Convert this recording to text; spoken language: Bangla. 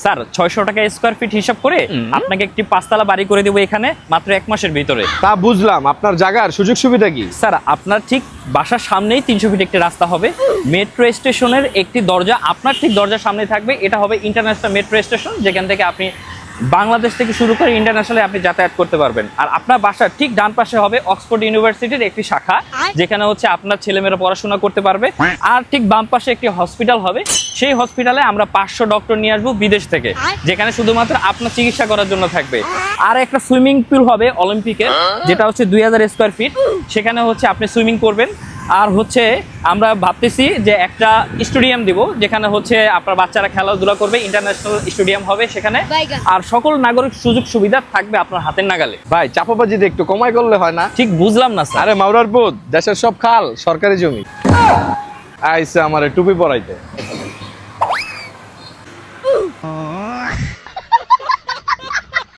স্যার ছয়শো টাকা স্কোয়ার ফিট হিসাব করে আপনাকে একটি পাঁচতলা বাড়ি করে দেবো এখানে মাত্র এক মাসের ভিতরে। তা বুঝলাম। আপনার জায়গার সুযোগ সুবিধা কি? স্যার আপনার ঠিক বাসার সামনেই তিনশো ফিট একটি রাস্তা হবে। মেট্রো স্টেশনের একটি দরজা আপনার ঠিক দরজার সামনে থাকবে। এটা হবে ইন্টারন্যাশনাল মেট্রো স্টেশন যেখান থেকে আপনি বাংলাদেশ থেকে শুরু করে ইন্টারন্যাশনালি আপনি যাতায়াত করতে পারবেন। আর আপনার বাসার ঠিক ডান পাশে হবে অক্সফোর্ড ইউনিভার্সিটির একটি শাখা যেখানে হচ্ছে আপনার ছেলেমেয়েরা পড়াশোনা করতে পারবে। আর ঠিক বাম পাশে একটি হসপিটাল হবে সেই হসপিটালে আমরা পাঁচশো ডক্টর নিয়ে আসব বিদেশ থেকে যেখানে শুধুমাত্র আপনার চিকিৎসা করার জন্য থাকবে। আর একটা সুইমিং পুল হবে অলিম্পিকে যেটা হচ্ছে দুই হাজার স্কোয়ার ফিট সেখানে হচ্ছে আপনি সুইমিং করবেন। আর হচ্ছে আমরা ভাবতেছি যে একটা স্টেডিয়াম দিব যেখানে হচ্ছে আপনার বাচ্চারা খেলাধুলা করবে ইন্টারন্যাশনাল স্টেডিয়াম হবে সেখানে। আর সকল নাগরিক সুযোগ সুবিধা থাকবে আপনার হাতের নাগালে। ভাই চাপাবাজিতে একটু কমাই করলে হয় না? ঠিক বুঝলাম না স্যার। আরে মাওরার বোধ দেশের সব খাল সরকারি জমি। আইসে আমার টুপি পরাইতে।